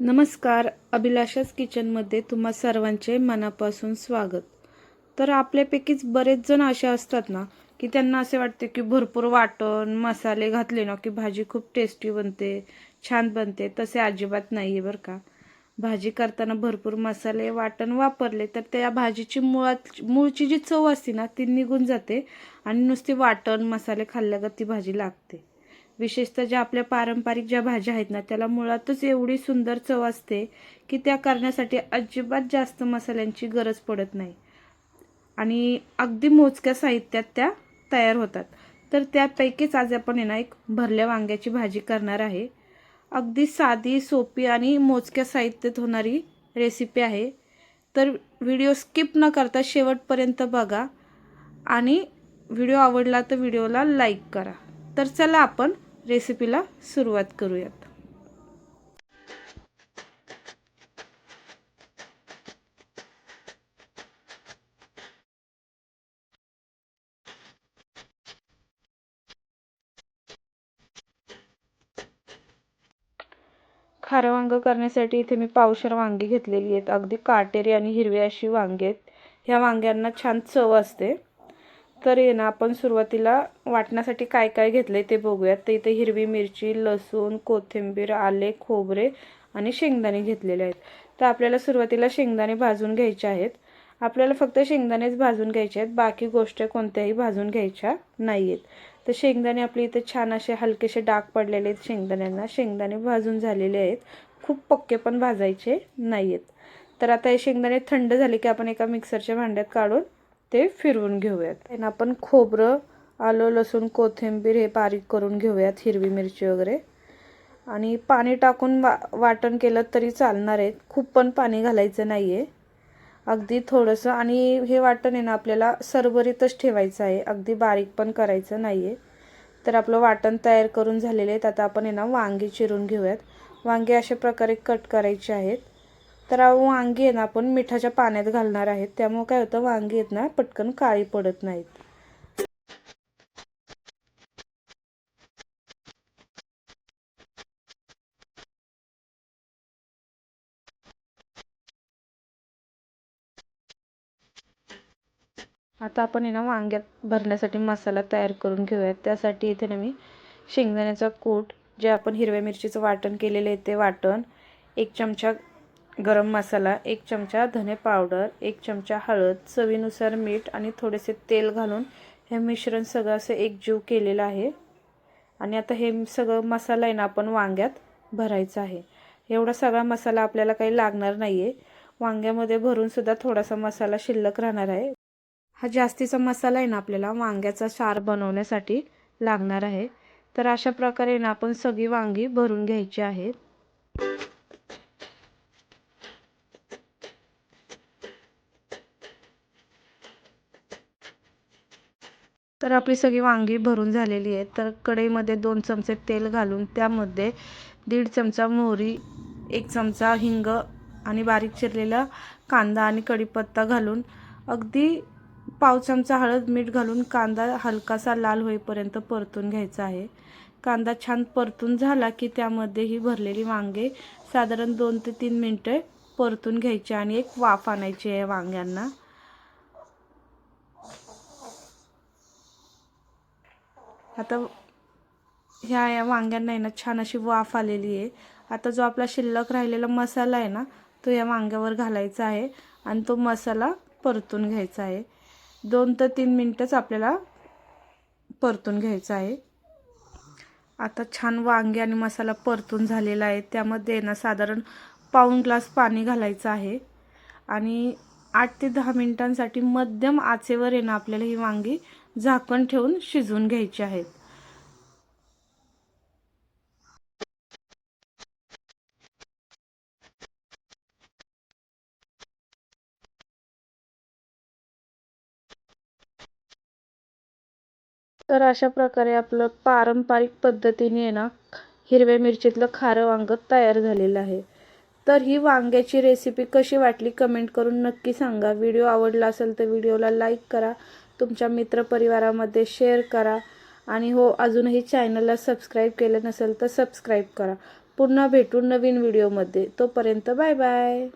नमस्कार अभिलाषाच किचनमध्ये तुम्हा सर्वांचे मनापासून स्वागत. तर आपल्यापैकीच बरेच जण असे असतात ना की त्यांना असे वाटते की भरपूर वाटण मसाले घातले ना की भाजी खूप टेस्टी बनते छान बनते तसे अजिबात नाही आहे बरं का. भाजी करताना भरपूर मसाले वाटण वापरले तर त्या भाजीची मुळात मूळची जी चव असते ना ती निघून जाते आणि नुसती वाटण मसाले खाल्ल्यागत ती भाजी लागते. विशेषतः ज्या आपल्या पारंपरिक ज्या भाज्या आहेत ना त्याला मुळातच एवढी सुंदर चव असते की त्या करण्यासाठी अजिबात जास्त मसाल्यांची गरज पडत नाही. आणि अगदी मोजक्या साहित्यात त्या तयार होतात. तर त्यापैकीच आज आपण आहे ना एक भरल्या वांग्याची भाजी करणार आहे. अगदी साधी सोपी आणि मोजक्या साहित्यात होणारी रेसिपी आहे. तर व्हिडिओ स्किप न करता शेवटपर्यंत बघा आणि व्हिडिओ आवडला तर व्हिडिओला लाईक करा. तर चला आपण रेसिपीला सुरुवात करूयात. खारं वांगं करण्यासाठी इथे मी पावशर वांगी घेतलेली आहेत. अगदी काटेरी आणि हिरवी अशी वांगी आहेत. ह्या वांग्यांना छान चव असते. तर आहे ना आपण सुरुवातीला वाटण्यासाठी काय काय घेतलं ते बघूयात. तर इथे हिरवी मिरची लसूण कोथिंबीर आले खोबरे आणि शेंगदाणे घेतलेले आहेत. तर आपल्याला सुरुवातीला शेंगदाणे भाजून घ्यायचे आहेत. आपल्याला फक्त शेंगदाणेच भाजून घ्यायचे आहेत. बाकी गोष्ट कोणत्याही भाजून घ्यायच्या नाही आहेत तर शेंगदाणे आपले इथे छान असे हलकेसे डाग पडलेले आहेत शेंगदाण्यांना. शेंगदाणे भाजून झालेले आहेत. खूप पक्के पण भाजायचे नाही आहेत तर आता हे शेंगदाणे थंड झाले की आपण एका मिक्सरच्या भांड्यात काढून ते फिरवून घेऊयात. आणि आपण खोबरं आलं लसूण कोथिंबीर हे बारीक करून घेऊयात हिरवी मिरची वगैरे. आणि पाणी टाकून वा वाटण केलं तरी चालणार आहे. खूप पण पाणी घालायचं नाही आहे अगदी थोडंसं. आणि हे वाटण आहे ना आपल्याला सरभरीतच ठेवायचं आहे. अगदी बारीक पण करायचं नाही आहे तर आपलं वाटण तयार करून झालेले आहेत आता आपण आहे ना वांगी चिरून घेऊयात. वांगे अशा प्रकारे कट करायचे आहेत. तर वांगी आहे ना आपण मिठाच्या पाण्यात घालणार आहेत. त्यामुळे काय होतं वांगी आहेत ना पटकन काळी पडत नाहीत. आता आपण आहे ना वांग्यात भरण्यासाठी मसाला तयार करून घेऊयात. त्यासाठी इथे ना मी शेंगदाण्याचा कूट जे आपण हिरव्या मिरचीचं वाटण केलेलं आहे ते वाटण एक चमचा गरम मसाला एक चमचा धने पावडर एक चमचा हळद चवीनुसार मीठ आणि थोडेसे तेल घालून हे मिश्रण सगळं असं एकजीव केलेलं आहे. आणि आता हे सगळं मसाला आहे ना आपण वांग्यात भरायचं आहे. एवढा सगळा मसाला आपल्याला काही लागणार नाही आहे वांग्यामध्ये भरूनसुद्धा थोडासा मसाला शिल्लक राहणार आहे. हा जास्तीचा मसाला आहे ना आपल्याला वांग्याचा सार बनवण्यासाठी लागणार आहे. तर अशा प्रकारे ना आपण सगळी वांगी भरून घ्यायची आहेत तर आपली सगळी वांगी भरून झालेली आहेत तर कढईमध्ये दोन चमचे तेल घालून त्यामध्ये दीड चमचा मोहरी एक चमचा हिंग आणि बारीक चिरलेला कांदा आणि कढीपत्ता घालून अगदी पाव चमचा हळद मीठ घालून कांदा हलकासा लाल होईपर्यंत परतून घ्यायचा आहे. कांदा छान परतून झाला की त्यामध्ये ही भरलेली वांगे साधारण दोन ते तीन मिनटे परतून घ्यायची आणि एक वाफ आणायची आहे वांग्यांना. आता ह्या या वांग्यांना आहे ना छान अशी वाफ आलेली आहे. आता जो आपला शिल्लक राहिलेला मसाला आहे ना तो या वांग्यावर घालायचा आहे आणि तो मसाला परतून घ्यायचा आहे. दोन ते तीन मिनटंच आपल्याला परतून घ्यायचं आहे. आता छान वांगे आणि मसाला परतून झालेला आहे. त्यामध्ये ना साधारण पाऊण ग्लास पाणी घालायचं आहे. आणि आठ ते दहा मिनटांसाठी मध्यम आचेवर आहे ना आपल्याला ही वांगी झाकण ठेवून शिजवून घ्यायची आहेत. तर अशा प्रकारे आपलं पारंपरिक पद्धतीने आहे ना हिरव्या मिरचीतलं खारं वांगं तयार झालेलं आहे. तर ही वांग्याची रेसिपी कशी वाटली कमेंट करून नक्की सांगा. व्हिडिओ आवडला असेल तर व्हिडिओला लाईक करा. तुमच्या मित्रपरिवारामध्ये शेअर करा. आणि हो अजूनही चॅनलला सबस्क्राईब केलं नसेल तर सबस्क्राईब करा. पुन्हा भेटू नवीन व्हिडिओमध्ये तोपर्यंत बाय बाय